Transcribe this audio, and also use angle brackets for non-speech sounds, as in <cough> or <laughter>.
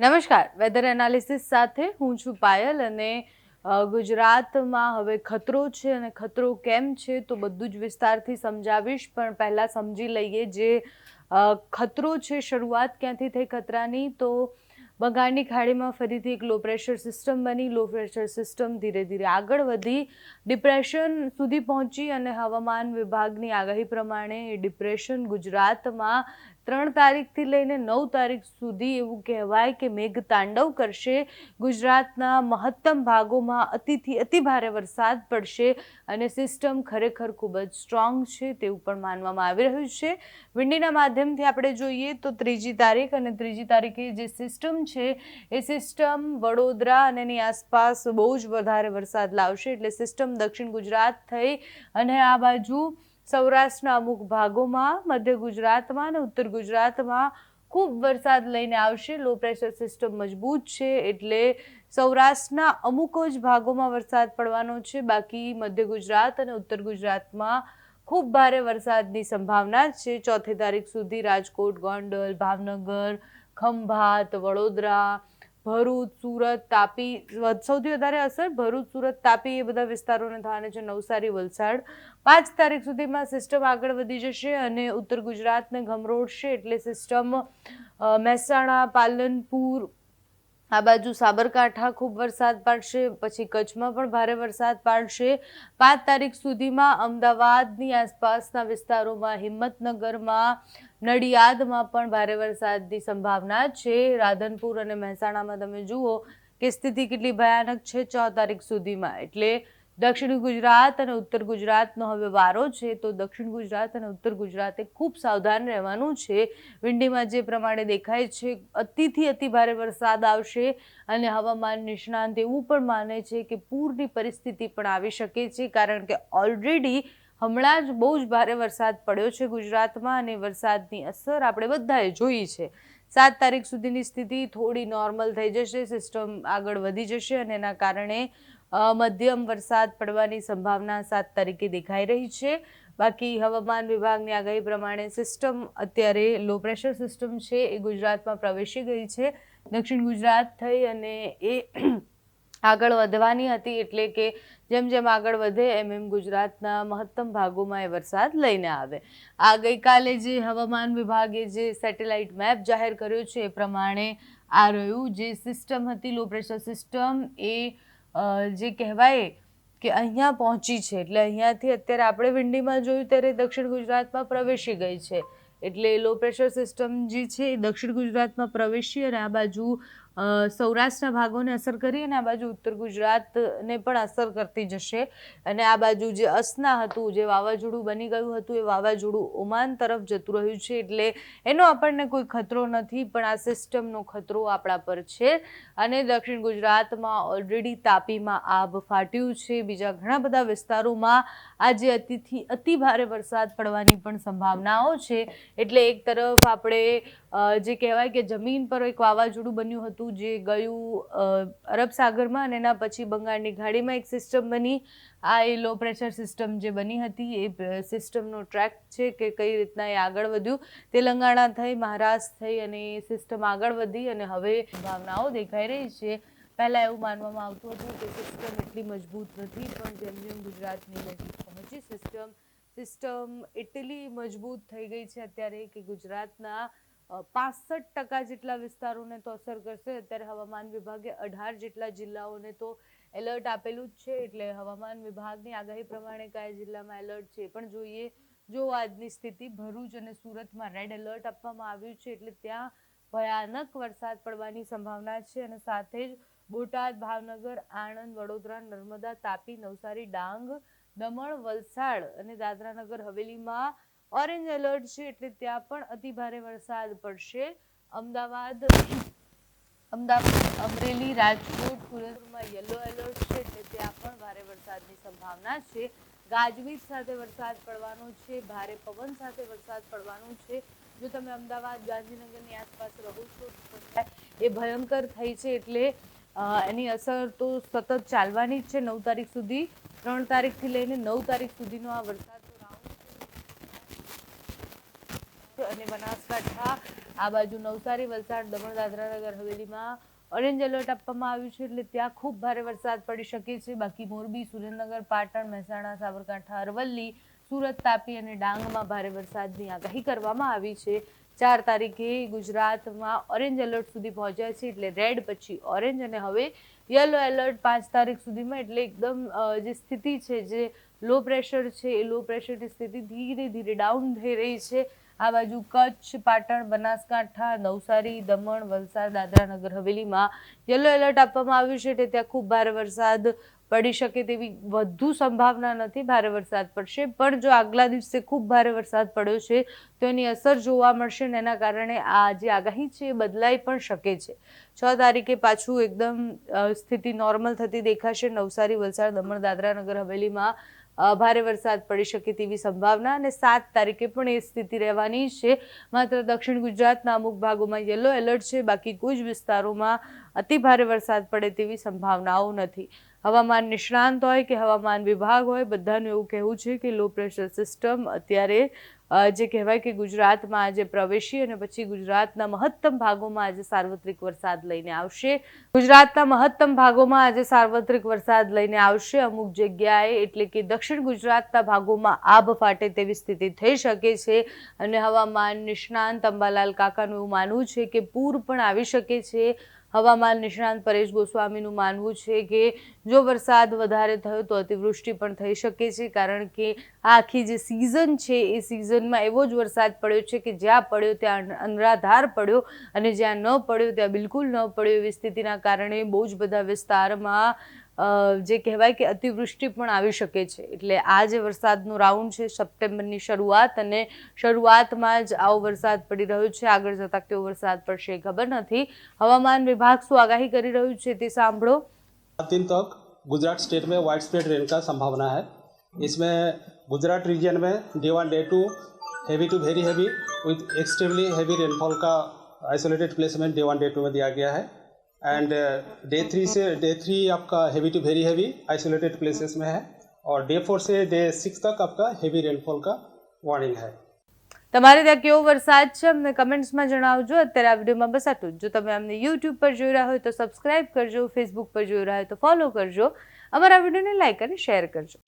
નમસ્કાર. Weather analysis સાથે હું છું પાયલ અને ગુજરાતમાં હવે ખતરો છે અને ખતરો કેમ છે તો બધું જ વિસ્તારથી સમજાવીશ. પણ પહેલાં સમજી લઈએ જે ખતરો છે, શરૂઆત ક્યાંથી થઈ ખતરાની તો બંગાળની ખાડીમાં ફરીથી એક લો પ્રેશર સિસ્ટમ બની. લો પ્રેશર સિસ્ટમ ધીરે ધીરે આગળ વધી. ડિપ્રેશન સુધી પહોંચી અને હવામાન વિભાગની આગાહી પ્રમાણે એ ડિપ્રેશન ગુજરાતમાં ત્રણ તારીખથી લઈને નવ તારીખ સુધી એવું કહેવાય કે મેઘ તાંડવ કરશે. ગુજરાતના મહત્તમ ભાગોમાં અતિથી અતિ ભારે વરસાદ પડશે અને સિસ્ટમ ખરેખર ખૂબ જ સ્ટ્રોંગ છે તેવું પણ માનવામાં આવી રહ્યું છે. વિંડીના માધ્યમથી આપણે જોઈએ તો ત્રીજી તારીખ અને ત્રીજી તારીખે જે સિસ્ટમ છે એ સિસ્ટમ વડોદરા અને એની આસપાસ બહુ જ વધારે વરસાદ લાવશે એટલે સિસ્ટમ દક્ષિણ ગુજરાત થઈ અને આ બાજુ સૌરાષ્ટ્રના અમુક ભાગોમાં, મધ્ય ગુજરાતમાં અને ઉત્તર ગુજરાતમાં ખૂબ વરસાદ લઈને આવશે. લો પ્રેશર સિસ્ટમ મજબૂત છે એટલે સૌરાષ્ટ્રના અમુક જ ભાગોમાં વરસાદ પડવાનો છે. બાકી મધ્ય ગુજરાત અને ઉત્તર ગુજરાતમાં ખૂબ ભારે વરસાદની સંભાવના છે. ચોથી તારીખ સુધી રાજકોટ, ગોંડલ, ભાવનગર, ખંભાત, વડોદરા ભરૂચ, સુરત, તાપી સૌથી વધારે અસર ભરૂચ, સુરત, તાપી એ બધા વિસ્તારોને થવાની છે. નવસારી, વલસાડ. પાંચ તારીખ સુધીમાં સિસ્ટમ આગળ વધી જશે અને ઉત્તર ગુજરાતને ગમરોડશે એટલે સિસ્ટમ મહેસાણા, પાલનપુર આ બાજુ સાબરકાંઠા ખૂબ વરસાદ પાડશે, પછી કચ્છમાં પણ ભારે વરસાદ પાડશે. પાંચ તારીખ સુધીમાં અમદાવાદની આસપાસના વિસ્તારોમાં, હિંમતનગરમાં, નડિયાદમાં પણ ભારે વરસાદની સંભાવના છે. રાધનપુર અને મહેસાણામાં તમે જુઓ કે સ્થિતિ કેટલી ભયાનક છે, છ તારીખ સુધીમાં. એટલે દક્ષિણ ગુજરાત અને ઉત્તર ગુજરાતનો હવે વારો છે, તો દક્ષિણ ગુજરાત અને ઉત્તર ગુજરાતે ખૂબ સાવધાન રહેવાનું છે. વિંડીમાં જે પ્રમાણે દેખાય છે, અતિથી અતિ ભારે વરસાદ આવશે અને હવામાન નિષ્ણાંત એવું પણ માને છે કે પૂરની પરિસ્થિતિ પણ આવી શકે છે, કારણ કે ઓલરેડી હમણાં જ બહુ જ ભારે વરસાદ પડ્યો છે ગુજરાતમાં અને વરસાદની અસર આપણે બધાએ જોઈ છે. સાત તારીખ સુધીની સ્થિતિ થોડી નોર્મલ થઈ જશે સિસ્ટમ આગળ વધી જશે અને એના કારણે મધ્યમ વરસાદ પડવાની સંભાવના સાત તારીખે દેખાઈ રહી છે. બાકી હવામાન વિભાગની આગાહી પ્રમાણે સિસ્ટમ અત્યારે લો પ્રેશર સિસ્ટમ છે. એ ગુજરાતમાં પ્રવેશી ગઈ છે. દક્ષિણ ગુજરાત થઈ અને એ <clears throat> આગળ વધવાની હતી એટલે કે જેમ જેમ આગળ વધે એમ એમ ગુજરાતના મહત્તમ ભાગોમાં એ વરસાદ લઈને આવે. આ ગઈકાલે જે હવામાન વિભાગે જે સેટેલાઇટ મેપ જાહેર કર્યો છે એ પ્રમાણે આ રહ્યું. જે સિસ્ટમ હતી લો પ્રેશર સિસ્ટમ એ જે કહેવાય કે અહીંયા પહોંચી છે. એટલે અહીંયાથી અત્યારે આપણે વિંડીમાં જોયું ત્યારે દક્ષિણ ગુજરાતમાં પ્રવેશી ગઈ છે. એટલે લો પ્રેશર સિસ્ટમ જે છે એ દક્ષિણ ગુજરાતમાં પ્રવેશી અને આ બાજુ સૌરાષ્ટ્રના ભાગોને અસર કરી અને આ બાજુ ઉત્તર ગુજરાતને પણ અસર કરતી જશે. અને આ બાજુ જે અસના હતું, જે વાવાઝોડું બની ગયું હતું, એ વાવાઝોડું ઓમાન તરફ જતું રહ્યું છે. એટલે એનો આપણને કોઈ ખતરો નથી, પણ આ સિસ્ટમનો ખતરો આપણા પર છે. અને દક્ષિણ ગુજરાતમાં ઓલરેડી તાપીમાં આભ ફાટ્યું છે. બીજા ઘણા બધા વિસ્તારોમાં આજે અતિથી અતિ ભારે વરસાદ પડવાની પણ સંભાવનાઓ છે. એટલે એક તરફ આપણે જે કહેવાય કે જમીન પર એક વાવાઝોડું બન્યું હતું જે ગયું અરબ સાગરમાં અને એના પછી બંગાળની ખાડીમાં એક સિસ્ટમ બની. આ એ લો પ્રેશર સિસ્ટમ જે બની હતી, એ સિસ્ટમનો ટ્રેક છે કે કઈ રીતના એ આગળ વધ્યું. તેલંગાણા થઈ, મહારાષ્ટ્ર થઈ અને એ સિસ્ટમ આગળ વધી અને હવે ભાવનાઓ દેખાઈ રહી છે. પહેલાં એવું માનવામાં આવતું હતું કે સિસ્ટમ એટલી મજબૂત નથી, પણ જેમ જેમ ગુજરાતની નજીક પહોંચી સિસ્ટમ સિસ્ટમ એટલી મજબૂત થઈ ગઈ છે અત્યારે કે ગુજરાતના પાસઠ ટકા જેટલા વિસ્તારોને તો અસર કરશે. અત્યારે હવામાન વિભાગે અઢાર જેટલા જિલ્લાઓને તો એલર્ટ આપેલું જ છે. એટલે હવામાન વિભાગની આગાહી પ્રમાણે કયા જિલ્લામાં એલર્ટ છે પણ જોઈએ. જો આજની સ્થિતિ ભરૂચ અને સુરતમાં રેડ એલર્ટ આપવામાં આવ્યું છે, એટલે ત્યાં ભયાનક વરસાદ પડવાની સંભાવના છે અને સાથે જ બોટાદ, ભાવનગર, આણંદ, વડોદરા, નર્મદા, તાપી, નવસારી, ડાંગ, દમણ, વલસાડ અને દાદરાનગર હવેલીમાં ઓરેન્જ એલર્ટ છે એટલે ત્યાં પણ અતિ ભારે વરસાદ પડશે. અમદાવાદ અમદાવાદ, અમરેલી, રાજકોટ, સુરતમાં યલો એલર્ટ છે એટલે ત્યાં પણ ભારે વરસાદની સંભાવના છે. ગાજવીજ સાથે વરસાદ પડવાનો છે, ભારે પવન સાથે વરસાદ પડવાનો છે. જો તમે અમદાવાદ, ગાંધીનગરની આસપાસ રહો છો એ ભયંકર થઈ છે એટલે એની અસર તો સતત ચાલવાની જ છે. નવ તારીખ સુધી, ત્રણ તારીખથી લઈને નવ તારીખ સુધીનો આ વરસાદનો રાઉન્ડ છે અને બનાસકાંઠા. આ બાજુ નવસારી, વલસાડ, દમણ દાદરા નગર હવેલીમાં ઓરેન્જ એલર્ટ આપવામાં આવ્યું છે એટલે ત્યાં ખૂબ ભારે વરસાદ પડી શકે છે. બાકી મોરબી, સુરેન્દ્રનગર, પાટણ, મહેસાણા, સાબરકાંઠા, અરવલ્લી, સુરત, તાપી અને ડાંગમાં ભારે વરસાદની આગાહી કરવામાં આવી છે. ચાર તારીખે ગુજરાતમાં ઓરેન્જ એલર્ટ સુધી પહોંચ્યા છે એટલે રેડ પછી ઓરેન્જ અને હવે યલો એલર્ટ પાંચ તારીખ સુધીમાં એટલે એકદમ જે સ્થિતિ છે, જે લો પ્રેશર છે, એ લો પ્રેશરની સ્થિતિ ધીરે ધીરે ડાઉન થઈ રહી છે. આ બાજુ કચ્છ, પાટણ, બનાસકાંઠા, નવસારી, દમણ, વલસાડ, દાદરા નગર, હવેલીમાં યલો એલર્ટ આપવામાં આવ્યું છે એટલે ત્યાં ખૂબ ભારે વરસાદ પડી શકે તેવી વધુ સંભાવના નથી. ભારે વરસાદ પડશે, પણ જો આગલા દિવસે ખૂબ ભારે વરસાદ પડ્યો છે, તો એની અસર જોવા મળશે ને એના કારણે આ જે આગાહી છે એ બદલાઈ પણ શકે છે. છ તારીખે પાછું એકદમ સ્થિતિ નોર્મલ થતી દેખાશે. નવસારી, વલસાડ, દમણ, દાદરા નગર, હવેલીમાં ભારે વરસાદ પડી શકે તેવી સંભાવના અને સાત તારીખે પણ એ સ્થિતિ રહેવાની છે. માત્ર દક્ષિણ ગુજરાતના અમુક ભાગોમાં યલો એલર્ટ છે, બાકી કોઈ જ વિસ્તારોમાં અતિ ભારે વરસાદ પડે તેવી સંભાવનાઓ નથી. હવામાન નિષ્ણાંત હોય કે હવામાન વિભાગ હોય, બધાનું એવું કહેવું છે કે લો પ્રેશર સિસ્ટમ અત્યારે જે કહેવાય કે ગુજરાતમાં આજે પ્રવેશી અને પછી ગુજરાતના મહત્તમ ભાગોમાં આજે સાર્વત્રિક વરસાદ લઈને આવશે. ગુજરાતના મહત્તમ ભાગોમાં આજે સાર્વત્રિક વરસાદ લઈને આવશે. અમુક જગ્યાએ એટલે કે દક્ષિણ ગુજરાતના ભાગોમાં આભ ફાટે તેવી સ્થિતિ થઈ શકે છે. અને હવામાન નિષ્ણાંત અંબાલાલ કાકાનું એવું માનવું છે કે પૂર પણ આવી શકે છે. હવામાન નિષ્ણાંત પરેશ ગોસ્વામીનું માનવું છે કે જો વરસાદ વધારે થયો તો અતિવૃષ્ટિ પણ થઈ શકે છે, કારણ કે આખી જે સિઝન છે એ સિઝનમાં એવો જ વરસાદ પડ્યો છે કે જ્યાં પડ્યો ત્યાં અનરાધાર પડ્યો અને જ્યાં ન પડ્યો ત્યાં બિલકુલ ન પડ્યો એવી સ્થિતિના કારણે બહુ જ બધા વિસ્તારમાં જે કહેવાય કે અતિવૃષ્ટિ પણ આવી શકે છે એટલે આ જે વરસાદનો રાઉન્ડ છે સપ્ટેમ્બરની શરૂઆત અને શરૂઆતમાં જ આવો વરસાદ પડી રહ્યો છે આગળ જતાં કેવો વરસાદ પડશે એ ખબર નથી હવામાન વિભાગ શું આગાહી કરી રહ્યું છે તે સાંભળો सात दिन तक गुजरात स्टेट में वाइड स्प्रेड रेन का संभावना है इसमें गुजरात रीजन में day one day two heavy to very heavy with extremely heavy rainfall का आइसोलेटेड प्लेस में डे वन डे टू में दिया गया है एंड डे थ्री से डे थ्री आपका heavy to very heavy isolated places में है और डे फोर से डे सिक्स तक आपका हैवी रेनफॉल का वार्निंग है તમારે ત્યાં કેવો વરસાદ છે અમને કમેન્ટ્સમાં જણાવજો અત્યારે આ વિડીયોમાં બસ આટલું જ જો તમે અમને યુટ્યુબ પર જોઈ રહ્યા હોય તો સબસ્ક્રાઇબ કરજો ફેસબુક પર જોઈ રહ્યા હોય તો ફોલો કરજો અમારા વિડીયોને લાઈક અને શેર કરજો